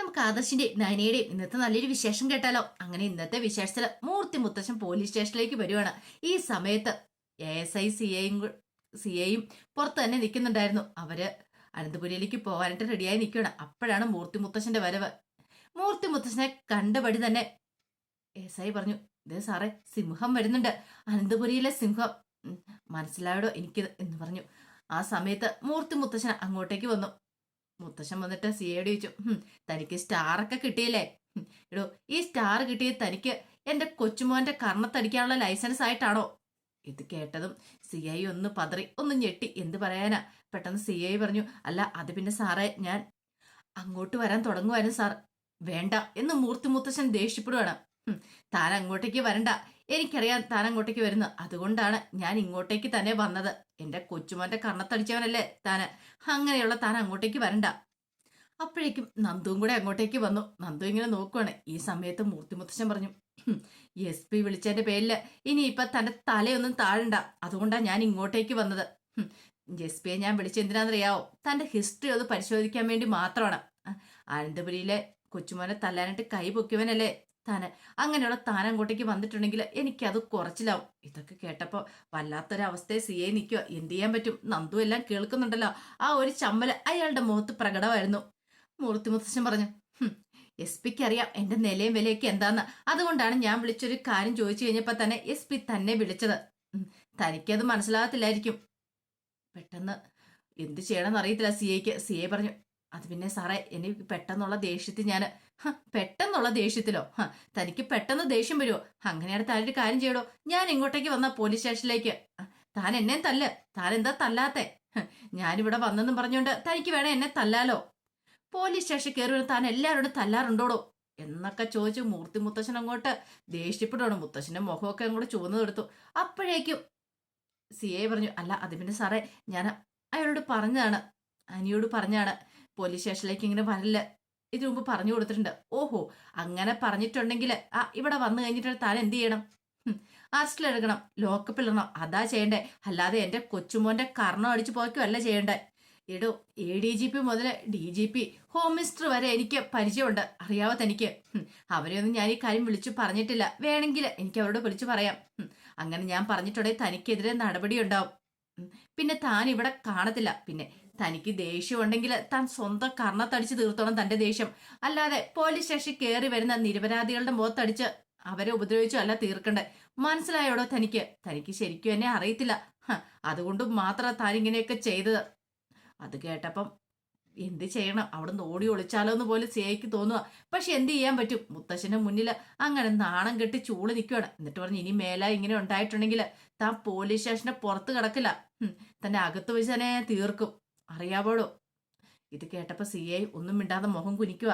നമുക്ക് ആദർശിന്റെയും നയനയുടെയും ഇന്നത്തെ നല്ലൊരു വിശേഷം കേട്ടാലോ? അങ്ങനെ ഇന്നത്തെ വിശേഷത്തിൽ മൂർത്തി മുത്തശ്ശൻ പോലീസ് സ്റ്റേഷനിലേക്ക് വരുവാണ്. ഈ സമയത്ത് എ എസ് ഐ സി ഐയും സി ഐയും പുറത്ത് തന്നെ നിൽക്കുന്നുണ്ടായിരുന്നു. അവർ അനന്തപുരിയിലേക്ക് പോകാനായിട്ട് റെഡിയായി നിൽക്കുകയാണ് അപ്പോഴാണ് മൂർത്തി മുത്തശ്ശന്റെ വരവ്. മൂർത്തി മുത്തശ്ശനെ കണ്ടപടി തന്നെ എസ് ഐ പറഞ്ഞു ഇതേ സാറേ സിംഹം വരുന്നുണ്ട്. അനന്തപുരിയിലെ സിംഹം. മനസ്സിലായോ മനസ്സിലായടോ എനിക്ക്? എന്ന് പറഞ്ഞു. ആ സമയത്ത് മൂർത്തി മുത്തശ്ശൻ അങ്ങോട്ടേക്ക് വന്നു. മുത്തശ്ശൻ വന്നിട്ട് സി ഐയോട് ചോദിച്ചു തനിക്ക് സ്റ്റാറൊക്കെ കിട്ടിയില്ലേ? എടോ ഈ സ്റ്റാർ കിട്ടിയത് തനിക്ക് എന്റെ കൊച്ചുമോന്റെ കർണത്തടിക്കാനുള്ള ലൈസൻസ് ആയിട്ടാണോ? ഇത് കേട്ടതും സി ഐ ഒന്ന് പതറി ഒന്ന് ഞെട്ടി എന്ത് പറയാനാ? പെട്ടെന്ന് സി ഐ പറഞ്ഞു അല്ല അത് പിന്നെ സാറേ ഞാൻ അങ്ങോട്ട് വരാൻ തുടങ്ങുമായിരുന്നു സാർ. വേണ്ട എന്ന് മൂർത്തി മുത്തശ്ശൻ ദേഷ്യപ്പെടുവാണ്. "ഹും, താൻ അങ്ങോട്ടേക്ക് വരണ്ട. എനിക്കറിയാം താൻ അങ്ങോട്ടേക്ക് വരുന്നു. അതുകൊണ്ടാണ് ഞാൻ ഇങ്ങോട്ടേക്ക് തന്നെ വന്നത്. എന്റെ കൊച്ചുമോന്റെ കർണത്തടിച്ചവനല്ലേ താന്. അങ്ങനെയുള്ള താൻ അങ്ങോട്ടേക്ക് വരണ്ട. അപ്പോഴേക്കും നന്ദുവും കൂടെ അങ്ങോട്ടേക്ക് വന്നു. നന്ദു ഇങ്ങനെ നോക്കുവാണ്. ഈ സമയത്ത് മൂർത്തിമുത്തശ്ശൻ പറഞ്ഞു എസ് പി വിളിച്ചതിന്റെ പേരിൽ ഇനി ഇപ്പൊ തന്റെ തലയൊന്നും താഴണ്ട. അതുകൊണ്ടാണ് ഞാൻ ഇങ്ങോട്ടേക്ക് വന്നത്. എസ് പിയെ ഞാൻ വിളിച്ചെന്തിനാണെന്നറിയാവോ തന്റെ ഹിസ്റ്ററി അത് പരിശോധിക്കാൻ വേണ്ടി മാത്രമാണ്. അനന്തപുരിയിലെ കൊച്ചുമോനെ തല്ലാനായിട്ട് കൈ പൊക്കിയവനല്ലേ താന്. അങ്ങനെയുള്ള താൻ അങ്ങോട്ടേക്ക് വന്നിട്ടുണ്ടെങ്കിൽ എനിക്കത് കുറച്ചിലാവും. ഇതൊക്കെ കേട്ടപ്പോൾ വല്ലാത്തൊരവസ്ഥയെ സി ഐ നിൽക്കുക എന്ത് ചെയ്യാൻ പറ്റും? നന്ദു എല്ലാം കേൾക്കുന്നുണ്ടല്ലോ. ആ ഒരു ചമ്മൽ അയാളുടെ മുഖത്ത് പ്രകടമായിരുന്നു. മൂർത്തി മുത്തശ്ശൻ പറഞ്ഞു എസ് പിക്ക് അറിയാം എന്റെ നിലയും വിലയൊക്കെ എന്താന്ന്? അതുകൊണ്ടാണ് ഞാൻ വിളിച്ചൊരു കാര്യം ചോദിച്ചു കഴിഞ്ഞപ്പോൾ തന്നെ എസ് പി തന്നെ വിളിച്ചത്. തനിക്കത് മനസ്സിലാകത്തില്ലായിരിക്കും. പെട്ടെന്ന് എന്ത് ചെയ്യണമെന്ന് അറിയത്തില്ല സി എക്ക് സി എ പറഞ്ഞു അത് പിന്നെ സാറേ എനിക്ക് പെട്ടെന്നുള്ള ദേഷ്യത്തിൽ ഞാൻ പെട്ടെന്നുള്ള ദേഷ്യത്തിലോ തനിക്ക് പെട്ടെന്ന് ദേഷ്യം വരുമോ അങ്ങനെയാണ് താൻ ഒരു കാര്യം ചെയ്യടോ. ഞാൻ ഇങ്ങോട്ടേക്ക് വന്ന പോലീസ് സ്റ്റേഷനിലേക്ക്. താൻ എന്നെ തല്ല്. താൻ എന്താ തല്ലാത്തെ? ഞാനിവിടെ വന്നെന്നും പറഞ്ഞുകൊണ്ട് തനിക്ക് വേണേ എന്നെ തല്ലാലോ. പോലീസ് സ്റ്റേഷൻ കയറി വരും താൻ എല്ലാവരോടും തല്ലാറുണ്ടോടോ? എന്നൊക്കെ ചോദിച്ചു മൂർത്തി മുത്തശ്ശൻ അങ്ങോട്ട് ദേഷ്യപ്പെടുവാണ് മുത്തശ്ശന്റെ മുഖമൊക്കെ അങ്ങോട്ട് ചുവന്നു കൊടുത്തു. അപ്പോഴേക്കും സി എ പറഞ്ഞു അല്ല അത് പിന്നെ സാറേ ഞാൻ അയാളോട് പറഞ്ഞതാണ്. അനിയോട് പറഞ്ഞാണ് പോലീസ് സ്റ്റേഷനിലേക്ക് ഇങ്ങനെ വരില്ല ഇതിനു മുമ്പ് പറഞ്ഞു കൊടുത്തിട്ടുണ്ട്. ഓഹോ അങ്ങനെ പറഞ്ഞിട്ടുണ്ടെങ്കിൽ ആ ഇവിടെ വന്നു കഴിഞ്ഞിട്ട് താൻ എന്ത് ചെയ്യണം? അറസ്റ്റിൽ എടുക്കണം. ലോക്കപ്പിൽ ഇടണം. അതാ ചെയ്യണ്ടേ. അല്ലാതെ എന്റെ കൊച്ചുമോന്റെ കർണം അടിച്ചു പോയ്ക്കുമല്ല ചെയ്യണ്ടേ. എടോ എ ഡി ജി പി മുതൽ D G P home minister വരെ എനിക്ക് പരിചയമുണ്ട്. അറിയാവോ എനിക്ക് അവരെയൊന്നും ഞാൻ ഈ കാര്യം വിളിച്ചു പറഞ്ഞിട്ടില്ല. വേണമെങ്കിൽ എനിക്ക് അവരോട് വിളിച്ചു പറയാം. അങ്ങനെ ഞാൻ പറഞ്ഞിട്ടുണ്ടെങ്കിൽ തനിക്കെതിരെ നടപടി ഉണ്ടാവും. പിന്നെ താൻ ഇവിടെ കാണത്തില്ല. പിന്നെ തനിക്ക് ദേഷ്യം ഉണ്ടെങ്കിൽ താൻ സ്വന്തം കർണത്തടിച്ച് തീർത്തോണം തന്റെ ദേഷ്യം. അല്ലാതെ പോലീസ് സ്റ്റേഷൻ കയറി വരുന്ന നിരപരാധികളുടെ മുഖത്തടിച്ച് അവരെ ഉപദ്രവിച്ചു അല്ല തീർക്കണ്ടേ. മനസ്സിലായോടോ തനിക്ക്? തനിക്ക് ശരിക്കും എന്നെ അറിയത്തില്ല. അതുകൊണ്ട് മാത്രം താൻ ഇങ്ങനെയൊക്കെ ചെയ്തത്. അത് കേട്ടപ്പം എന്ത് ചെയ്യണം? അവിടുന്ന് ഓടി ഒളിച്ചാലോ എന്ന് പോലും സിയയ്ക്ക് തോന്നുക. പക്ഷെ എന്ത് ചെയ്യാൻ പറ്റും? മുത്തശ്ശന്റെ മുന്നിൽ അങ്ങനെ നാണം കെട്ടി ചൂൾ നിൽക്കുകയാണ്. എന്നിട്ട് പറഞ്ഞ് ഇനി മേല ഇങ്ങനെ ഉണ്ടായിട്ടുണ്ടെങ്കിൽ താൻ പോലീസ് സ്റ്റേഷന്റെ പുറത്ത് കിടക്കില്ല. തന്റെ അകത്ത് വെച്ച് തന്നെ തീർക്കും. അറിയാവോടോ? ഇത് കേട്ടപ്പോൾ സി ഐ ഒന്നും മിണ്ടാതെ മുഖം കുനിക്കുക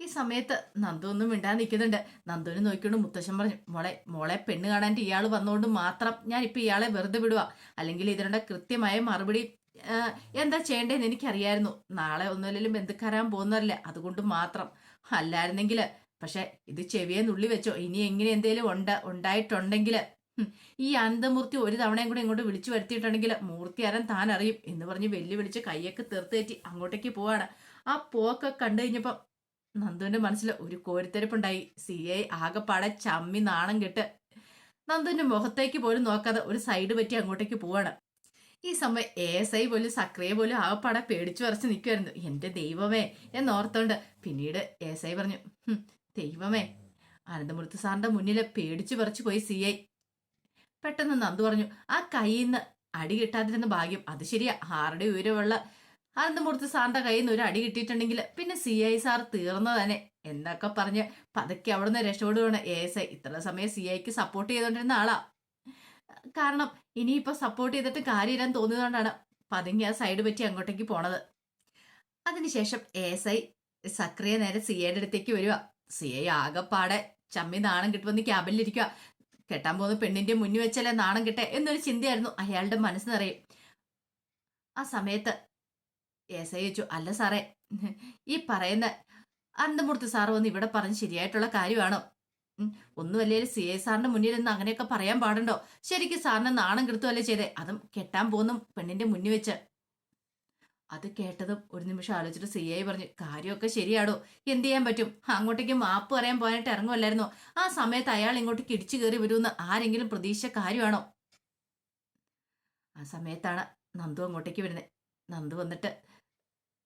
ഈ സമയത്ത് നന്ദു ഒന്നും മിണ്ടാതെ നിൽക്കുന്നുണ്ട് നന്ദുവിനെ നോക്കിക്കൊണ്ട് മുത്തശ്ശൻ പറഞ്ഞു മോളെ മോളെ പെണ്ണ് കാണാൻ ഇയാൾ വന്നുകൊണ്ട് മാത്രം ഞാൻ ഇപ്പൊ ഇയാളെ വെറുതെ വിടുക അല്ലെങ്കിൽ ഇതിനുള്ള കൃത്യമായ മറുപടി എന്താ ചെയ്യേണ്ടതെന്ന് എനിക്കറിയായിരുന്നു. നാളെ ഒന്നുമില്ലെങ്കിലും ബന്ധുക്കാരാൻ പോകുന്നതല്ല അതുകൊണ്ട് മാത്രം. അല്ലായിരുന്നെങ്കിൽ പക്ഷെ ഇത് ചെവിയെ നുള്ളി വെച്ചോ. ഇനി എങ്ങനെ എന്തേലും ഉണ്ട് ഉണ്ടായിട്ടുണ്ടെങ്കിൽ ഈ അനന്തമൂർത്തി ഒരു തവണയും കൂടെ ഇങ്ങോട്ട് വിളിച്ചു വരുത്തിയിട്ടുണ്ടെങ്കിൽ മൂർത്തി അരൻ താൻ അറിയും എന്ന് പറഞ്ഞ് വെല്ലുവിളിച്ച് കൈയൊക്കെ തീർത്തേറ്റി അങ്ങോട്ടേക്ക് പോവാണ്. ആ പോക്ക് കണ്ടു കഴിഞ്ഞപ്പോ നന്ദുവിന്റെ മനസ്സിൽ ഒരു കോരിത്തെരപ്പുണ്ടായി. സി ഐ ആകെപ്പാടെ ചമ്മി നാണം കെട്ട് നന്ദുവിന്റെ മുഖത്തേക്ക് പോലും നോക്കാതെ ഒരു സൈഡ് പറ്റി അങ്ങോട്ടേക്ക് പോവാണ്. ഈ സമയം എ എസ് ഐ പോലും സക്രിയ പോലും ആകെപ്പാടെ പേടിച്ചു വരച്ച് നിൽക്കുമായിരുന്നു എന്റെ ദൈവമേ എന്ന് എന്നോർത്തോണ്ട് പിന്നീട് എ എസ് ഐ പറഞ്ഞു. ദൈവമേ അനന്തമൂർത്തി സാറിന്റെ മുന്നിൽ പേടിച്ചു പറിച്ചു പോയി സി ഐ. പെട്ടെന്ന് നന്ദു പറഞ്ഞു ആ കയ്യിൽ നിന്ന് അടി കിട്ടാതിരുന്ന ഭാഗ്യം അത് ശരിയാ. ആരുടെ ഉയരമുള്ള അനന്തമൂർത്തി സാറിന്റെ കയ്യിൽ നിന്ന് ഒരു അടി കിട്ടിയിട്ടുണ്ടെങ്കിൽ പിന്നെ സി ഐ സാർ തീർന്നു തന്നെ എന്നൊക്കെ പറഞ്ഞ് പതുക്കെ അവിടുന്ന് രക്ഷപ്പെടുകയാണ് എ എസ് ഐ ഇത്ര സമയം സി ഐക്ക് സപ്പോർട്ട് ചെയ്തുകൊണ്ടിരുന്ന ആളാ. കാരണം ഇനിയിപ്പോ സപ്പോർട്ട് ചെയ്തിട്ട് കാര്യമില്ലെന്ന് തോന്നിയതുകൊണ്ടാണ് പതുങ്ങി ആ സൈഡ് പറ്റി അങ്ങോട്ടേക്ക് പോണത്. അതിനുശേഷം എ എസ് ഐ സക്രിയ നേരെ സി ഐയുടെ അടുത്തേക്ക് വരിക സി ഐ ആകെപ്പാടെ ചമ്മി നാണം കിട്ടുമെന്ന് ക്യാബിനിലിരിക്കുക കെട്ടാൻ പോകുന്ന പെണ്ണിന്റെ മുന്നിൽ വെച്ചല്ലേ നാണം കിട്ടെ എന്നൊരു ചിന്തയായിരുന്നു അയാളുടെ മനസ്സ് നിറയും. ആ സമയത്ത് എസ് ചോദിച്ചു അല്ല സാറേ ഈ പറയുന്ന അനന്തമൂർത്തി സാറ് വന്ന് ഇവിടെ പറഞ്ഞ് ശരിയായിട്ടുള്ള കാര്യമാണോ? ഒന്നുമല്ലേ ഒന്നുമല്ലേലും സി ഐ സാറിന്റെ മുന്നിൽ നിന്ന് അങ്ങനെയൊക്കെ പറയാൻ പാടുണ്ടോ? ശരിക്കും സാറിന് നാണം കെടുത്തുമല്ലേ ചെയ്തേ? അതും കെട്ടാൻ പോകുന്ന പെണ്ണിന്റെ മുന്നിൽ വെച്ച് അത് കേട്ടതും ഒരു നിമിഷം ആലോചിച്ചിട്ട് സി ഐ പറഞ്ഞു കാര്യമൊക്കെ ശരിയാടോ എന്ത് ചെയ്യാൻ പറ്റും? അങ്ങോട്ടേക്ക് മാപ്പ് പറയാൻ പോയിട്ട് ഇറങ്ങുമല്ലായിരുന്നോ ആ സമയത്ത് അയാൾ ഇങ്ങോട്ട് കിടിച്ചു കയറി വരുമെന്ന് ആരെങ്കിലും പ്രതീക്ഷ കാര്യമാണോ? ആ സമയത്താണ് നന്ദു അങ്ങോട്ടേക്ക് വരുന്നത് നന്ദു വന്നിട്ട്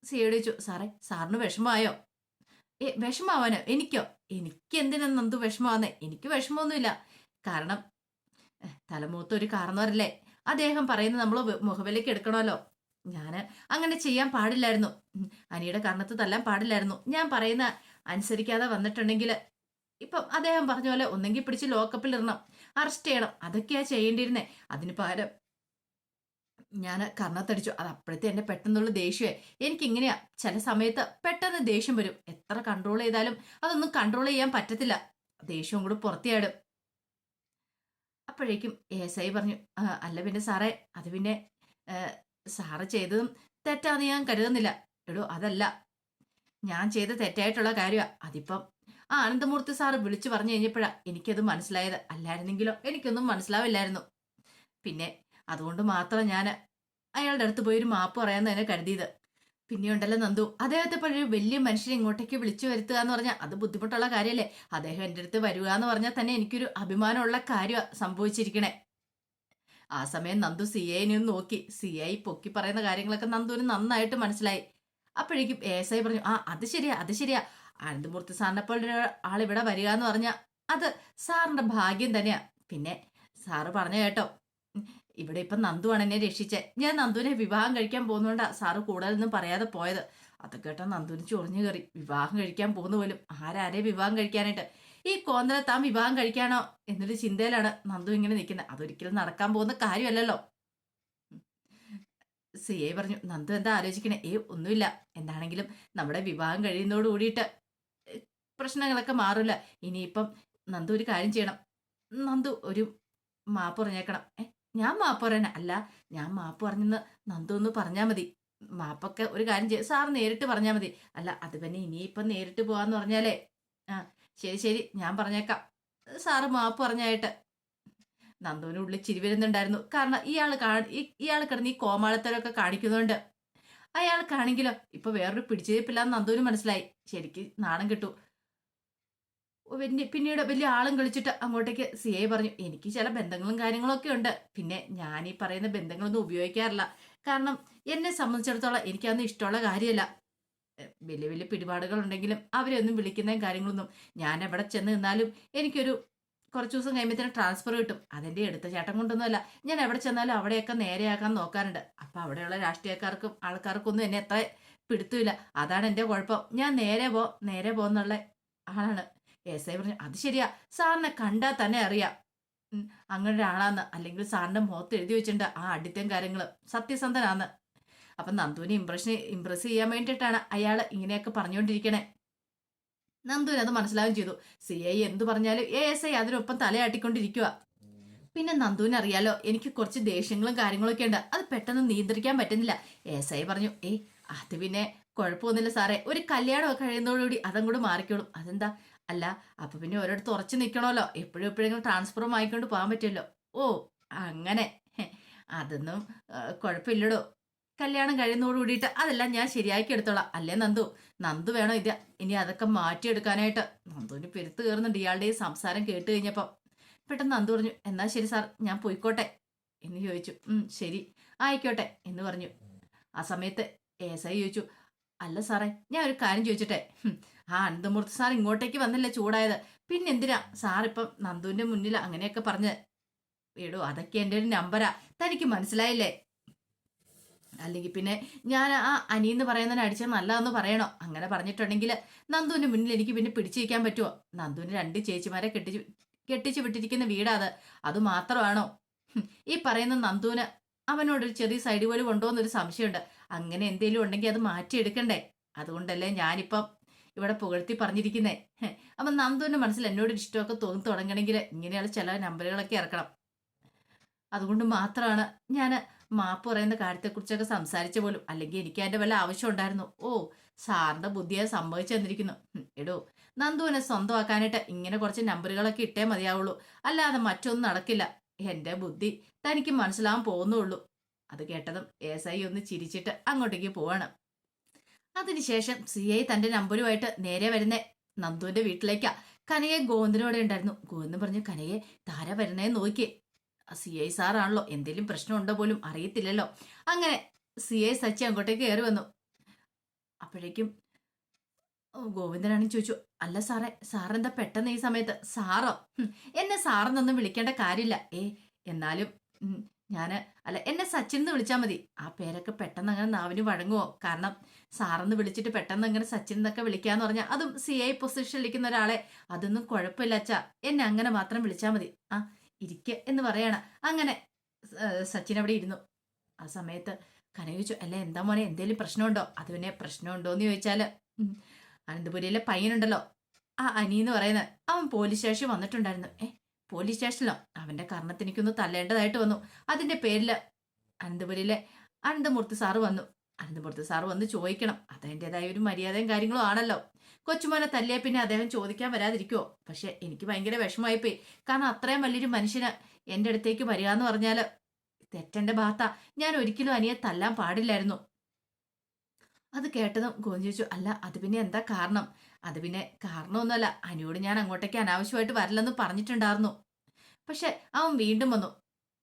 സിയോട് ചോദിച്ചു സാറേ സാറിന് വിഷമമായോ? ഏ വിഷമാവാനോ എനിക്കോ? എനിക്ക് എന്തിനാ നന്ദു വിഷമാവുന്നേ എനിക്ക് വിഷമമൊന്നുമില്ല. കാരണം തലമൂത്ത ഒരു കാരണവരല്ലേ? അദ്ദേഹം പറയുന്നത് നമ്മൾ മുഖവിലേക്ക് എടുക്കണമല്ലോ. ഞാൻ അങ്ങനെ ചെയ്യാൻ പാടില്ലായിരുന്നു. അനിയുടെ കാരണത്ത് തല്ലാൻ പാടില്ലായിരുന്നു. ഞാൻ പറയുന്ന അനുസരിക്കാതെ വന്നിട്ടുണ്ടെങ്കിൽ ഇപ്പം അദ്ദേഹം പറഞ്ഞ പോലെ ഒന്നെങ്കിൽ പിടിച്ച് ലോക്കപ്പിൽ ഇടണം. അറസ്റ്റ് ചെയ്യണം. അതൊക്കെയാ ചെയ്യേണ്ടിയിരുന്നേ. അതിന് പകരം ഞാൻ കർണത്തടിച്ചു. അത് അപ്പോഴത്തെ എന്റെ പെട്ടെന്നുള്ള ദേഷ്യമേ. എനിക്ക് ഇങ്ങനെയാ ചില സമയത്ത് പെട്ടെന്ന് ദേഷ്യം വരും. എത്ര കൺട്രോൾ ചെയ്താലും അതൊന്നും കൺട്രോൾ ചെയ്യാൻ പറ്റത്തില്ല. ദേഷ്യവും കൂടെ പുറത്തിയാടും. അപ്പോഴേക്കും എസ് ഐ പറഞ്ഞു അല്ല പിന്നെ സാറേ അത് പിന്നെ സാറ് ചെയ്തതും തെറ്റാന്ന് ഞാൻ കരുതുന്നില്ല. എടോ അതല്ല. ഞാൻ ചെയ്ത തെറ്റായിട്ടുള്ള കാര്യമാണ് അതിപ്പം ആ അനന്തമൂർത്തി സാറ് വിളിച്ചു പറഞ്ഞു കഴിഞ്ഞപ്പോഴാണ് എനിക്കത് മനസ്സിലായത്. അല്ലായിരുന്നെങ്കിലോ എനിക്കൊന്നും മനസ്സിലാവില്ലായിരുന്നു. പിന്നെ അതുകൊണ്ട് മാത്രം ഞാൻ അയാളുടെ അടുത്ത് പോയി ഒരു മാപ്പ് പറയാമെന്ന് തന്നെ കരുതിയത്. പിന്നെയുണ്ടല്ലോ നന്ദു അദ്ദേഹത്തെ പോലെ വലിയ മനുഷ്യനെ ഇങ്ങോട്ടേക്ക് വിളിച്ചു വരുത്തുക എന്ന് പറഞ്ഞാൽ അത് ബുദ്ധിമുട്ടുള്ള കാര്യമല്ലേ അദ്ദേഹം എന്റെ അടുത്ത് വരിക എന്ന് പറഞ്ഞാൽ തന്നെ എനിക്കൊരു അഭിമാനമുള്ള കാര്യമാണ് സംഭവിച്ചിരിക്കണേ. ആ സമയം നന്ദു സി ഐനെ ഒന്ന് നോക്കി. സി ഐ പൊക്കി പറയുന്ന കാര്യങ്ങളൊക്കെ നന്ദുവിന് നന്നായിട്ട് മനസ്സിലായി. അപ്പോഴേക്കും എസ് ഐ പറഞ്ഞു ആ അത് ശരിയാ അത് ശരിയാ. അനന്തമൂർത്തി സാറിനെ പോലെ ഇവിടെ വരിക എന്ന് പറഞ്ഞാൽ അത് സാറിന്റെ ഭാഗ്യം തന്നെയാ. പിന്നെ സാറ് പറഞ്ഞു കേട്ടോ ഇവിടെ ഇപ്പം നന്ദുവാണ് എന്നെ രക്ഷിച്ചത് ഞാൻ നന്ദുവിനെ വിവാഹം കഴിക്കാൻ പോകുന്നതുകൊണ്ടാ സാറ് കൂടുതലൊന്നും പറയാതെ പോയത്. അതൊക്കെ കേട്ടാ നന്ദുവിന് ചൊറിഞ്ഞു കയറി. വിവാഹം കഴിക്കാൻ പോകുന്ന പോലും ആരാരെ വിവാഹം കഴിക്കാനായിട്ട്? ഈ കോന്തനെ താൻ വിവാഹം കഴിക്കാനോ എന്നൊരു ചിന്തയിലാണ് നന്ദു ഇങ്ങനെ നിൽക്കുന്നത്. അതൊരിക്കലും നടക്കാൻ പോകുന്ന കാര്യമല്ലല്ലോ. സി എ പറഞ്ഞു നന്ദു എന്താ ആലോചിക്കണേ? ഏ ഒന്നുമില്ല. എന്താണെങ്കിലും നമ്മുടെ വിവാഹം കഴിയുന്നതോട് കൂടിയിട്ട് പ്രശ്നങ്ങളൊക്കെ മാറില്ല ഇനിയിപ്പം നന്ദു ഒരു കാര്യം ചെയ്യണം. നന്ദു ഒരു മാപ്പ് പറഞ്ഞേക്കണം. ഏ ഞാൻ മാപ്പ് പറയണ അല്ല ഞാൻ മാപ്പ് പറഞ്ഞെന്ന് നന്ദു ഒന്ന് പറഞ്ഞാൽ മതി. മാപ്പൊക്കെ ഒരു കാര്യം ചെയ്യും സാർ നേരിട്ട് പറഞ്ഞാൽ മതി. അല്ല അത് പിന്നെ ഇനിയിപ്പം നേരിട്ട് പോവാന്ന് പറഞ്ഞാലേ ആ ശരി ശരി ഞാൻ പറഞ്ഞേക്കാം. സാറ് മാപ്പ് പറഞ്ഞായിട്ട്. നന്ദുവിന് ഉള്ളിൽ ചിരി വരുന്നുണ്ടായിരുന്നു. കാരണം ഇയാൾ ഇയാൾ കിടന്ന് ഈ കോമാളത്തരമൊക്കെ കാണിക്കുന്നുണ്ട്. അയാൾക്കാണെങ്കിലോ ഇപ്പൊ വേറൊരു പിടിച്ചേപ്പില്ലാന്ന് നന്ദുവിന് മനസ്സിലായി. ശരിക്ക് നാണം കിട്ടു. വലിയ പിന്നീട് വലിയ ആളും കളിച്ചിട്ട് അങ്ങോട്ടേക്ക് സി ഐ പറഞ്ഞു എനിക്ക് ചില ബന്ധങ്ങളും കാര്യങ്ങളൊക്കെ ഉണ്ട്. പിന്നെ ഞാൻ ഈ പറയുന്ന ബന്ധങ്ങളൊന്നും ഉപയോഗിക്കാറില്ല. കാരണം എന്നെ സംബന്ധിച്ചിടത്തോളം എനിക്കതൊന്നും ഇഷ്ടമുള്ള കാര്യമല്ല. വലിയ വലിയ പിടിപാടുകൾ ഉണ്ടെങ്കിലും അവരെ ഒന്നും വിളിക്കുന്ന കാര്യങ്ങളൊന്നും ഞാൻ എവിടെ ചെന്ന് നിന്നാലും എനിക്കൊരു കുറച്ച് ദിവസം കഴിയുമ്പോഴത്തേനും ട്രാൻസ്ഫർ കിട്ടും. അതിന്റെ എടുത്ത ചേട്ടൻ കൊണ്ടൊന്നുമല്ല. ഞാൻ എവിടെ ചെന്നാലും അവിടെയൊക്കെ നേരെയാക്കാൻ നോക്കാറുണ്ട്. അപ്പോൾ അവിടെയുള്ള രാഷ്ട്രീയക്കാർക്കും ആൾക്കാർക്കൊന്നും എന്നെ എത്ര പിടുത്തില്ല അതാണ് എന്റെ കുഴപ്പം. ഞാൻ നേരെ പോ നേരെ പോകുന്നുള്ള ആളാണ്. എസ് ഐ പറഞ്ഞു അത് ശരിയാ. സാറിനെ കണ്ടാൽ തന്നെ അറിയാം. അങ്ങനെ ഒരാളാന്ന് അല്ലെങ്കിൽ സാറിന്റെ മുഖത്ത് എഴുതി വെച്ചിട്ടുണ്ട് ആ അടിത്തം കാര്യങ്ങൾ സത്യസന്ധനാന്ന്. അപ്പൊ നന്ദുവിനെ ഇംപ്രഷൻ ഇംപ്രസ് ചെയ്യാൻ വേണ്ടിയിട്ടാണ് അയാൾ ഇങ്ങനെയൊക്കെ പറഞ്ഞുകൊണ്ടിരിക്കണേ നന്ദുവിന് അത് മനസ്സിലാവുകയും ചെയ്തു. സി ഐ എന്ത് പറഞ്ഞാലും എ എസ് ഐ അതിനൊപ്പം തലയാട്ടിക്കൊണ്ടിരിക്കുക പിന്നെ നന്ദുവിന് അറിയാലോ എനിക്ക് കുറച്ച് ദേഷ്യങ്ങളും കാര്യങ്ങളൊക്കെ ഉണ്ട്. അത് പെട്ടെന്ന് നിയന്ത്രിക്കാൻ പറ്റുന്നില്ല. എസ് ഐ പറഞ്ഞു ഏയ് അത് പിന്നെ കുഴപ്പമൊന്നുമില്ല സാറേ. ഒരു കല്യാണമൊക്കെ കഴിയുന്നതോടുകൂടി അതും കൂടെ മാറിക്കോളും. അതെന്താ? അല്ല അപ്പൊ പിന്നെ ഒരിടത്ത് ഉറച്ചു നിൽക്കണമല്ലോ എപ്പോഴും എപ്പോഴെങ്കിലും ട്രാൻസ്ഫറും ആയിക്കൊണ്ട് പോകാൻ പറ്റുമല്ലോ. ഓ അങ്ങനെ. അതൊന്നും കുഴപ്പമില്ലടോ. കല്യാണം കഴിയുന്നതോട് കൂടിയിട്ട് അതെല്ലാം ഞാൻ ശരിയാക്കി എടുത്തോളാം. അല്ലേ നന്ദു? നന്ദു വേണോ ഇത്? ഇനി അതൊക്കെ മാറ്റിയെടുക്കാനായിട്ട്. നന്ദുവിന് പെരുത്ത് കയറുന്നുണ്ട് ഇയാളുടെ ഈ സംസാരം കേട്ട് കഴിഞ്ഞപ്പം. പെട്ടെന്ന് നന്ദു പറഞ്ഞു എന്നാ ശരി സാർ ഞാൻ പോയിക്കോട്ടെ. എന്ന് ചോദിച്ചു. ശരി. ആയിക്കോട്ടെ. എന്ന് പറഞ്ഞു. ആ സമയത്ത് എസ് ഐ ചോദിച്ചു അല്ല സാറേ ഞാൻ ഒരു കാര്യം ചോദിച്ചിട്ടെ. ആ അനന്തമൂർത്തി സാർ ഇങ്ങോട്ടേക്ക് വന്നില്ല ചൂടായത്? പിന്നെ എന്തിനാ സാർ ഇപ്പം നന്ദുവിന്റെ മുന്നിൽ അങ്ങനെയൊക്കെ പറഞ്ഞ് എടോ അതൊക്കെ എന്റെ ഒരു നമ്പരാ. തനിക്ക് മനസ്സിലായില്ലേ? അല്ലെങ്കിൽ പിന്നെ ഞാൻ ആ അനിയെന്ന് പറയുന്നതിന് അടിച്ചാൽ നല്ലതെന്ന് പറയണോ? അങ്ങനെ പറഞ്ഞിട്ടുണ്ടെങ്കിൽ നന്ദുവിന് മുന്നിൽ എനിക്ക് പിന്നെ പിടിച്ചിരിക്കാൻ പറ്റുമോ നന്ദുവിന് രണ്ട് ചേച്ചിമാരെ കെട്ടിച്ച് കെട്ടിച്ചു വിട്ടിരിക്കുന്ന വീടാത് അത്. മാത്രമാണോ? ഈ പറയുന്ന നന്ദുവിന് അവനോടൊരു ചെറിയ സൈഡ് പോലും ഉണ്ടോ എന്നൊരു സംശയമുണ്ട്. അങ്ങനെ എന്തെങ്കിലും ഉണ്ടെങ്കിൽ അത് മാറ്റിയെടുക്കണ്ടേ? അതുകൊണ്ടല്ലേ ഞാനിപ്പം ഇവിടെ പുകഴ്ത്തി പറഞ്ഞിരിക്കുന്നേ. അപ്പം നന്ദുവിന്റെ മനസ്സിൽ എന്നോട് ഇഷ്ടമൊക്കെ തോന്നി തുടങ്ങണമെങ്കിൽ ഇങ്ങനെയുള്ള ചില നമ്പറുകളൊക്കെ ഇറക്കണം. അതുകൊണ്ട് മാത്രമാണ് ഞാൻ മാപ്പ് പറയുന്ന കാര്യത്തെക്കുറിച്ചൊക്കെ സംസാരിച്ച പോലും അല്ലെങ്കിൽ എനിക്ക് അതിന്റെ വല്ല ആവശ്യം ഉണ്ടായിരുന്നു. ഓ സാറിന്റെ ബുദ്ധിയെ സംഭവിച്ചു തന്നിരിക്കുന്നു. എടോ നന്ദുവിനെ സ്വന്തമാക്കാനായിട്ട് ഇങ്ങനെ കുറച്ച് നമ്പറുകളൊക്കെ ഇട്ടേ മതിയാവുള്ളൂ. അല്ലാതെ മറ്റൊന്നും നടക്കില്ല. എന്റെ ബുദ്ധി തനിക്ക് മനസ്സിലാവാൻ പോകുന്നുള്ളൂ. അത് കേട്ടതും എസ് ഐ ഒന്ന് ചിരിച്ചിട്ട് അങ്ങോട്ടേക്ക് പോവാണ്. അതിനുശേഷം സി ഐ തന്റെ നമ്പറുമായിട്ട് നേരെ വരുന്ന നന്ദുവിന്റെ വീട്ടിലേക്കാ. കനയെ ഗോവിന്ദനോടെ ഉണ്ടായിരുന്നു. ഗോവിന്ദൻ പറഞ്ഞു കനയെ താര വരുന്നേ നോക്കി സി ഐ സാറാണല്ലോ. എന്തെങ്കിലും പ്രശ്നമുണ്ടോ പോലും അറിയത്തില്ലല്ലോ. അങ്ങനെ സി ഐ സച്ചി അങ്ങോട്ടേക്ക് കയറി വന്നു. അപ്പോഴേക്കും ഗോവിന്ദനാണെങ്കിൽ ചോദിച്ചു അല്ല സാറേ സാറെന്താ പെട്ടെന്ന് ഈ സമയത്ത്? സാറോ? എന്നെ സാറെന്നൊന്നും വിളിക്കേണ്ട കാര്യമില്ല. ഏ എന്നാലും ഞാൻ അല്ല എന്നെ സച്ചിൻ എന്ന് വിളിച്ചാൽ മതി. ആ പേരൊക്കെ പെട്ടെന്ന് അങ്ങനെ നാവിന് വഴങ്ങുമോ കാരണം സാറെന്ന് വിളിച്ചിട്ട് പെട്ടെന്ന് അങ്ങനെ സച്ചിൻ എന്നൊക്കെ വിളിക്കാന്ന് പറഞ്ഞാൽ അതും സി ഐ പൊസിഷനിലിരിക്കുന്ന ഒരാളെ. അതൊന്നും കുഴപ്പമില്ല അച്ഛാ. എന്നെ അങ്ങനെ മാത്രം വിളിച്ചാൽ മതി. ആ ഇരിക്ക എന്ന് പറയണ. അങ്ങനെ സച്ചിൻ അവിടെ ഇരുന്നു. ആ സമയത്ത് കനക ചോദിച്ചു അല്ല എന്താ മോനെ എന്തേലും പ്രശ്നമുണ്ടോ? അത് പിന്നെ പ്രശ്നമുണ്ടോ എന്ന് ചോദിച്ചാൽ അനന്തപുരിയിലെ പയ്യനുണ്ടല്ലോ ആ അനി എന്ന് പറയുന്നത്. അവൻ പോലീസ് സ്റ്റേഷൻ വന്നിട്ടുണ്ടായിരുന്നു. ഏ പോലീസ് സ്റ്റേഷനിലോ? അവന്റെ കർണത്തിന് എനിക്കൊന്ന് തല്ലേണ്ടതായിട്ട് വന്നു. അതിന്റെ പേരിൽ അനന്തപുരിയിലെ അനന്തമൂർത്തി സാറ് വന്നു. അനന്തപുരത്ത് സാറ് വന്ന് ചോദിക്കണം. അതതിന്റെതായ ഒരു മര്യാദയും കാര്യങ്ങളും ആണല്ലോ. കൊച്ചുമോനെ തല്ലിയ പിന്നെ അദ്ദേഹം ചോദിക്കാൻ വരാതിരിക്കുമോ പക്ഷെ എനിക്ക് ഭയങ്കര വിഷമമായിപ്പോയി. കാരണം അത്രയും വലിയൊരു മനുഷ്യന് എന്റെ അടുത്തേക്ക് വരിക എന്ന് പറഞ്ഞാൽ തെറ്റന്റെ ഭാഗത്താ ഞാൻ ഒരിക്കലും അനിയെ തല്ലാൻ പാടില്ലായിരുന്നു. അത് കേട്ടതും ഗോവിന്ദ് ചോദിച്ചു അല്ല അത് പിന്നെ എന്താ കാരണം? അത് പിന്നെ കാരണമൊന്നുമല്ല. അനിയോട് ഞാൻ അങ്ങോട്ടേക്ക് അനാവശ്യമായിട്ട് വരില്ലെന്ന് പറഞ്ഞിട്ടുണ്ടായിരുന്നു. പക്ഷെ അവൻ വീണ്ടും വന്നു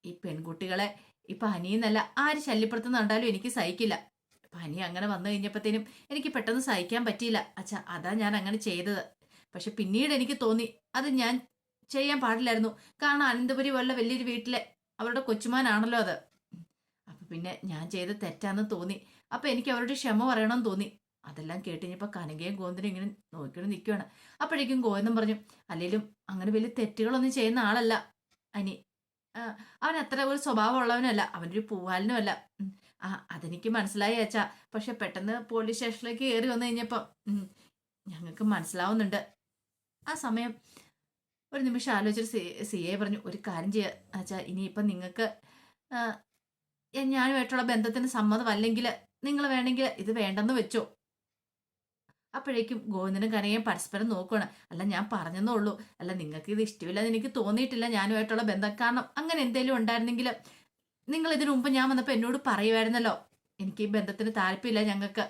ഈ പെൺകുട്ടികളെ ഇപ്പൊ അനിയെന്നല്ല ആര് ശല്യപ്പെടുത്തുന്നുണ്ടാലും എനിക്ക് സഹിക്കില്ല. പനി അങ്ങനെ വന്നു കഴിഞ്ഞപ്പോഴത്തേനും എനിക്ക് പെട്ടെന്ന് സഹിക്കാൻ പറ്റിയില്ല. അച്ഛാ അതാ ഞാൻ അങ്ങനെ ചെയ്തത്. പക്ഷെ പിന്നീട് എനിക്ക് തോന്നി അത് ഞാൻ ചെയ്യാൻ പാടില്ലായിരുന്നു. കാരണം അനന്തപുരി പോലുള്ള വലിയൊരു വീട്ടിലെ അവരുടെ കൊച്ചുമാനാണല്ലോ അത്. അപ്പൊ പിന്നെ ഞാൻ ചെയ്ത തെറ്റാന്ന് തോന്നി. അപ്പൊ എനിക്ക് അവരോട് ക്ഷമ പറയണമെന്ന് തോന്നി. അതെല്ലാം കേട്ടുകഴിഞ്ഞപ്പോൾ കനകയും ഗോവിന്ദനും ഇങ്ങനെ നോക്കിയിട്ട് നിൽക്കുകയാണ്. അപ്പോഴേക്കും ഗോവിന്ദൻ പറഞ്ഞു അല്ലെങ്കിലും അങ്ങനെ വലിയ തെറ്റുകളൊന്നും ചെയ്യുന്ന ആളല്ല. അനി അവൻ അത്ര ഒരു സ്വഭാവമുള്ളവനല്ല. അവനൊരു പൂവാലിനും അല്ല ഉം. ആ അതെനിക്ക് മനസ്സിലായി അച്ഛാ. പക്ഷെ പെട്ടെന്ന് പോലീസ് സ്റ്റേഷനിലേക്ക് കയറി വന്നു കഴിഞ്ഞപ്പം ഞങ്ങൾക്ക് മനസ്സിലാവുന്നുണ്ട്. ആ സമയം ഒരു നിമിഷം ആലോചിച്ചിട്ട് സി സി എ പറഞ്ഞു ഒരു കാര്യം ചെയ്യുക അച്ഛാ. ഇനിയിപ്പം നിങ്ങൾക്ക് ഞാനുമായിട്ടുള്ള ബന്ധത്തിന് സമ്മതമല്ലെങ്കിൽ നിങ്ങൾ വേണമെങ്കിൽ ഇത് വേണ്ടെന്ന് വെച്ചോ. അപ്പോഴേക്കും ഗോവിന്ദനും കനകയും പരസ്പരം നോക്കുകയാണ് അല്ല ഞാൻ പറഞ്ഞെന്നേ ഉള്ളൂ. അല്ല നിങ്ങൾക്ക് ഇത് ഇഷ്ടമില്ല ഇഷ്ടമില്ലെന്ന് എനിക്ക് തോന്നിയിട്ടില്ല. ഞാനുമായിട്ടുള്ള ബന്ധം കാരണം അങ്ങനെ എന്തെങ്കിലും ഉണ്ടായിരുന്നെങ്കിൽ നിങ്ങൾ ഇതിനു മുമ്പ് ഞാൻ വന്നപ്പോൾ എന്നോട് പറയുമായിരുന്നല്ലോ. എനിക്ക് ഈ ബന്ധത്തിന് താല്പര്യമില്ല ഞങ്ങൾക്ക്.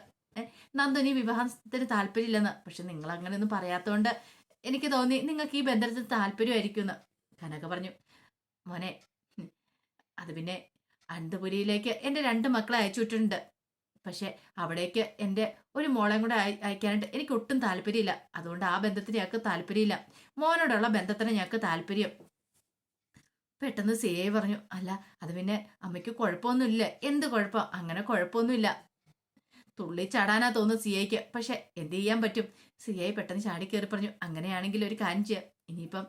നന്ദനി വിവാഹത്തിന് താല്പര്യമില്ലെന്ന്. പക്ഷെ നിങ്ങൾ അങ്ങനെയൊന്നും പറയാത്തതുകൊണ്ട് എനിക്ക് തോന്നി നിങ്ങൾക്ക് ഈ ബന്ധത്തിന് താല്പര്യമായിരിക്കും എന്ന് കനക പറഞ്ഞു മോനെ അത് പിന്നെ അനന്തപുരിയിലേക്ക് എന്റെ രണ്ട് മക്കളെ അയച്ചു വിട്ടിട്ടുണ്ട്. പക്ഷെ അവിടേക്ക് എന്റെ ഒരു മോളെയും കൂടെ അയ- അയക്കാനായിട്ട് എനിക്ക് ഒട്ടും താല്പര്യമില്ല. അതുകൊണ്ട് ആ ബന്ധത്തിന് ഞങ്ങൾക്ക് താല്പര്യമില്ല. മോനോടുള്ള ബന്ധത്തിന് ഞങ്ങൾക്ക് താല്പര്യം. പെട്ടെന്ന് സേ പറഞ്ഞു അല്ല അത് പിന്നെ അമ്മയ്ക്ക് കുഴപ്പമൊന്നുമില്ല. എന്ത് കുഴപ്പം? അങ്ങനെ കുഴപ്പമൊന്നുമില്ല. തുള്ളി ചാടാനാ തോന്നുന്നു സിയയ്ക്ക്. പക്ഷെ എന്ത് ചെയ്യാൻ പറ്റും? സിയായി പെട്ടെന്ന് ചാടി കയറി പറഞ്ഞു അങ്ങനെയാണെങ്കിൽ ഒരു കാര്യം ചെയ്യാം. ഇനിയിപ്പം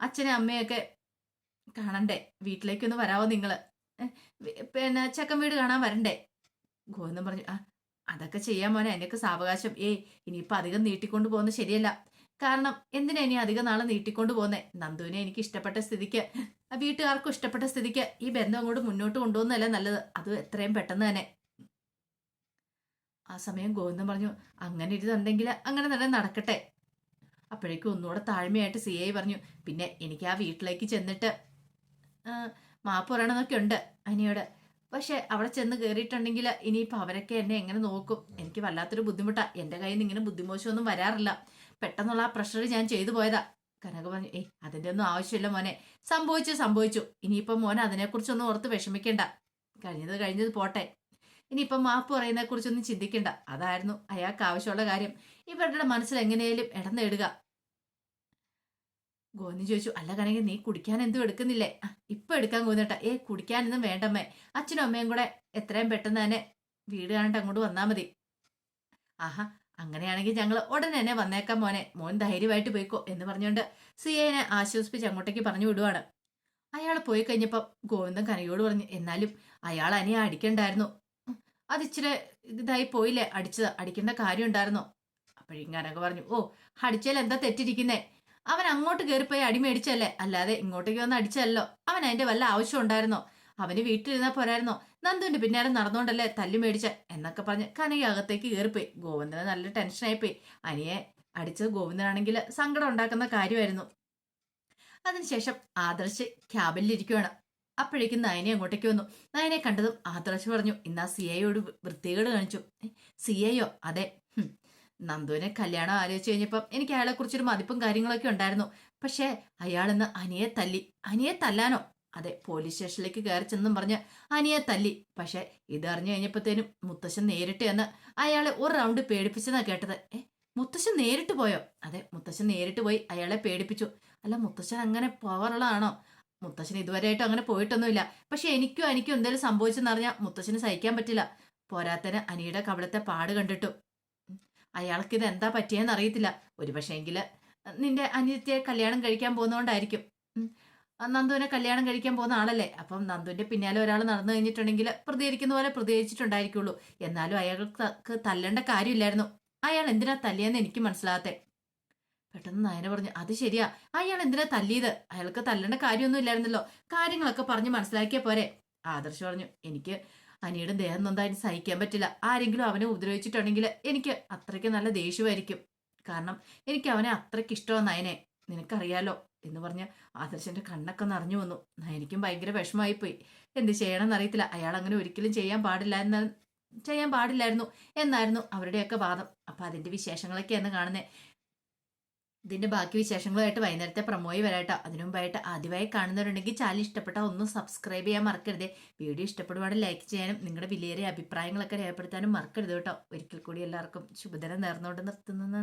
അച്ഛനെ അമ്മയൊക്കെ കാണണ്ടേ? വീട്ടിലേക്കൊന്ന് വരാവോ നിങ്ങൾ പിന്നെ ചക്കൻ വീട് കാണാൻ വരണ്ടേ? ഗോവിന്ദൻ പറഞ്ഞു ആ അതൊക്കെ ചെയ്യാൻ മോനെ അതിന്റെയൊക്കെ സാവകാശം. ഏയ് ഇനിയിപ്പോൾ അധികം നീട്ടിക്കൊണ്ട് പോകുന്നത് ശരിയല്ല. കാരണം എന്തിനാ ഇനി അധികം നാളെ നീട്ടിക്കൊണ്ട് പോകുന്നേ? നന്ദുവിനെ എനിക്ക് ഇഷ്ടപ്പെട്ട സ്ഥിതിക്ക് ആ വീട്ടുകാർക്കും ഇഷ്ടപ്പെട്ട സ്ഥിതിക്ക് ഈ ബന്ധം അങ്ങോട്ട് മുന്നോട്ട് കൊണ്ടുപോകുന്നതല്ലേ നല്ലത്? അത് എത്രയും പെട്ടെന്ന് തന്നെ. ആ സമയം ഗോവിന്ദൻ പറഞ്ഞു അങ്ങനെ ഇരുന്നുണ്ടെങ്കിൽ അങ്ങനെ തന്നെ നടക്കട്ടെ. അപ്പോഴേക്കും ഒന്നുകൂടെ താഴ്മയായിട്ട് സി ഐ പറഞ്ഞു പിന്നെ എനിക്ക് ആ വീട്ടിലേക്ക് ചെന്നിട്ട് മാപ്പ് പറയണമെന്നൊക്കെ ഉണ്ട് അനിയോട്. പക്ഷെ അവിടെ ചെന്ന് കയറിയിട്ടുണ്ടെങ്കിൽ ഇനിയിപ്പോൾ അവരൊക്കെ എന്നെ എങ്ങനെ നോക്കും? എനിക്ക് വല്ലാത്തൊരു ബുദ്ധിമുട്ടാ. എന്റെ കയ്യിൽ നിന്ന് ഇങ്ങനെ ബുദ്ധിമോശമൊന്നും വരാറില്ല. പെട്ടെന്നുള്ള ആ പ്രഷർ ഞാൻ ചെയ്തു പോയതാ. കനക പറഞ്ഞു ഏയ് അതിന്റെ ഒന്നും ആവശ്യമില്ല മോനെ. സംഭവിച്ചു സംഭവിച്ചു. ഇനിയിപ്പം മോനെ അതിനെക്കുറിച്ചൊന്നും ഓർത്ത് വിഷമിക്കേണ്ട. കഴിഞ്ഞത് കഴിഞ്ഞത് പോട്ടെ. ഇനിയിപ്പം മാപ്പ് പറയുന്നതിനെ കുറിച്ചൊന്നും ചിന്തിക്കണ്ട. അതായിരുന്നു അയാൾക്ക് ആവശ്യമുള്ള കാര്യം. ഇവരുടെ മനസ്സിൽ എങ്ങനെയാലും ഇടം നേടുക. ഗോവിന്ദൻ ചോദിച്ചു അല്ല കണെങ്കിൽ നീ കുടിക്കാൻ എന്തും എടുക്കുന്നില്ലേ? "ആ, ഇപ്പൊ എടുക്കാൻ പോകുന്നേട്ടാ ഏ കുടിക്കാനൊന്നും വേണ്ടമ്മേ അച്ഛനും അമ്മയും കൂടെ എത്രയും പെട്ടെന്ന് തന്നെ വീട് കാണിട്ട് അങ്ങോട്ട് വന്നാൽ മതി. ആഹാ അങ്ങനെയാണെങ്കിൽ ഞങ്ങൾ ഉടനെ തന്നെ വന്നേക്കാം മോനെ. മോൻ ധൈര്യമായിട്ട് പോയിക്കോ എന്ന് പറഞ്ഞുകൊണ്ട് സിയേനെ ആശ്വസിപ്പിച്ച് അങ്ങോട്ടേക്ക് പറഞ്ഞു വിടുവാണ്. അയാൾ പോയി കഴിഞ്ഞപ്പോൾ ഗോവിന്ദൻ കനയോട് പറഞ്ഞു എന്നാലും അയാൾ അനിയെ അടിക്കണ്ടായിരുന്നു. അതിച്ചിരി ഇതായി പോയില്ലേ അടിച്ചത് അടിക്കേണ്ട കാര്യം ഉണ്ടായിരുന്നോ? അപ്പോഴേക്കും കനക പറഞ്ഞു ഓ അടിച്ചാൽ എന്താ തെറ്റിരിക്കുന്നേ? അവൻ അങ്ങോട്ട് കയറിപ്പോയി അടിമേടിച്ചല്ലേ അല്ലാതെ ഇങ്ങോട്ടേക്ക് വന്ന് അടിച്ചല്ലോ. അവൻ അതിന്റെ വല്ല ആവശ്യം ഉണ്ടായിരുന്നോ? അവന് വീട്ടിലിരുന്നാ പോരായിരുന്നോ? നന്ദുവിന്റെ പിന്നാലെ നടന്നുകൊണ്ടല്ലേ തല്ലി മേടിച്ച? എന്നൊക്കെ പറഞ്ഞ് കനകി അകത്തേക്ക് കയറിപ്പോയി ഗോവിന്ദന് നല്ല ടെൻഷനായിപ്പോയി അനിയെ അടിച്ചത് ഗോവിന്ദനാണെങ്കിൽ സങ്കടം ഉണ്ടാക്കുന്ന കാര്യമായിരുന്നു. അതിനുശേഷം ആദർശ് ക്യാബിനിലിരിക്കുകയാണ് അപ്പോഴേക്കും നയനെ അങ്ങോട്ടേക്ക് വന്നു. നയനെ കണ്ടതും ആദർശ് പറഞ്ഞു ഇന്നാ സി ഐയോട് വൃത്തികേട് കാണിച്ചു. സി അതെ. നന്ദുവിനെ കല്യാണം ആലോചിച്ച് കഴിഞ്ഞപ്പം എനിക്ക് അയാളെ കുറിച്ചൊരു മതിപ്പും കാര്യങ്ങളൊക്കെ ഉണ്ടായിരുന്നു. പക്ഷേ അയാൾ ഇന്ന് അനിയെ തല്ലി. അനിയെ തല്ലാനോ? അതെ പോലീസ് സ്റ്റേഷനിലേക്ക് കയറി ചെന്നും പറഞ്ഞ് അനിയെ തല്ലി. പക്ഷെ ഇതറിഞ്ഞു കഴിഞ്ഞപ്പോഴത്തേനും മുത്തശ്ശൻ നേരിട്ട് എന്ന് അയാളെ ഒരു റൗണ്ട് പേടിപ്പിച്ചെന്നാ കേട്ടത്. ഏ മുത്തശ്ശൻ നേരിട്ട് പോയോ? അതെ മുത്തശ്ശൻ നേരിട്ട് പോയി അയാളെ പേടിപ്പിച്ചു. അല്ല മുത്തശ്ശൻ അങ്ങനെ പവറുള്ളതാണോ മുത്തശ്ശൻ ഇതുവരെയായിട്ടും അങ്ങനെ പോയിട്ടൊന്നുമില്ല. പക്ഷെ എനിക്കും എനിക്കും എന്തെങ്കിലും സംഭവിച്ചെന്നറിഞ്ഞാൽ മുത്തശ്ശന് സഹിക്കാൻ പറ്റില്ല. പോരാത്തന് അനിയുടെ കവളത്തെ പാട് കണ്ടിട്ടു. അയാൾക്ക് ഇത് എന്താ പറ്റിയെന്ന് അറിയത്തില്ല. ഒരു എങ്കിൽ നിന്റെ അനിയത്തിയെ കല്യാണം കഴിക്കാൻ പോകുന്നതുകൊണ്ടായിരിക്കും. നന്ദുവിനെ കല്യാണം കഴിക്കാൻ പോകുന്ന ആളല്ലേ? അപ്പം നന്ദുവിന്റെ പിന്നാലെ ഒരാൾ നടന്നു കഴിഞ്ഞിട്ടുണ്ടെങ്കിൽ പ്രതികരിക്കുന്ന പോലെ പ്രതികരിച്ചിട്ടുണ്ടായിരിക്കുള്ളൂ. എന്നാലും അയാൾക്ക് തല്ലേണ്ട കാര്യമില്ലായിരുന്നു. അയാൾ എന്തിനാ തല്ലിയെന്ന് എനിക്ക് മനസ്സിലാകത്തെ. പെട്ടെന്ന് നയന പറഞ്ഞു അത് ശരിയാ. അയാൾ എന്തിനാ തല്ലിയത്? അയാൾക്ക് തല്ലേണ്ട കാര്യമൊന്നും ഇല്ലായിരുന്നല്ലോ. കാര്യങ്ങളൊക്കെ പറഞ്ഞ് മനസ്സിലാക്കിയ പോരെ. ആദർശ് പറഞ്ഞു എനിക്ക് അനിയുടെ ദേഹം നന്നായിട്ട് സഹിക്കാൻ പറ്റില്ല. ആരെങ്കിലും അവനെ ഉപദ്രവിച്ചിട്ടുണ്ടെങ്കിൽ എനിക്ക് അത്രയ്ക്ക് നല്ല ദേഷ്യമായിരിക്കും. കാരണം എനിക്ക് അവനെ അത്രയ്ക്ക് ഇഷ്ടമാണ് നയനെ. നിനക്കറിയാലോ എന്ന് പറഞ്ഞ് ആദർശന്റെ കണ്ണൊക്കെ നിറഞ്ഞു വന്നു. നയനിക്കും ഭയങ്കര വിഷമമായി പോയി എന്ത് ചെയ്യണമെന്ന് അറിയത്തില്ല. അയാൾ അങ്ങനെ ഒരിക്കലും ചെയ്യാൻ പാടില്ല എന്ന് ചെയ്യാൻ പാടില്ലായിരുന്നു. എന്നായിരുന്നു അവരുടെയൊക്കെ വാദം. അപ്പൊ അതിന്റെ വിശേഷങ്ങളൊക്കെയാണ് കാണുന്നത് ഇതിന്റെ ബാക്കി വിശേഷങ്ങളുമായിട്ട് വൈകുന്നേരത്തെ പ്രമോയി വരാട്ടോ. അതിനു മുമ്പായിട്ട് ആദ്യമായി കാണുന്നവരുണ്ടെങ്കിൽ ചാനൽ ഇഷ്ടപ്പെട്ട ഒന്ന് സബ്സ്ക്രൈബ് ചെയ്യാൻ മറക്കരുത്. വീഡിയോ ഇഷ്ടപ്പെടുവാണെങ്കിൽ ലൈക്ക് ചെയ്യാനും നിങ്ങളുടെ വിലയേറിയ അഭിപ്രായങ്ങളൊക്കെ രേഖപ്പെടുത്താനും മറക്കരുത് കേട്ടോ. ഒരിക്കൽ കൂടി എല്ലാവർക്കും ശുഭദിനം നേർന്നുകൊണ്ട് നിർത്തുന്നു.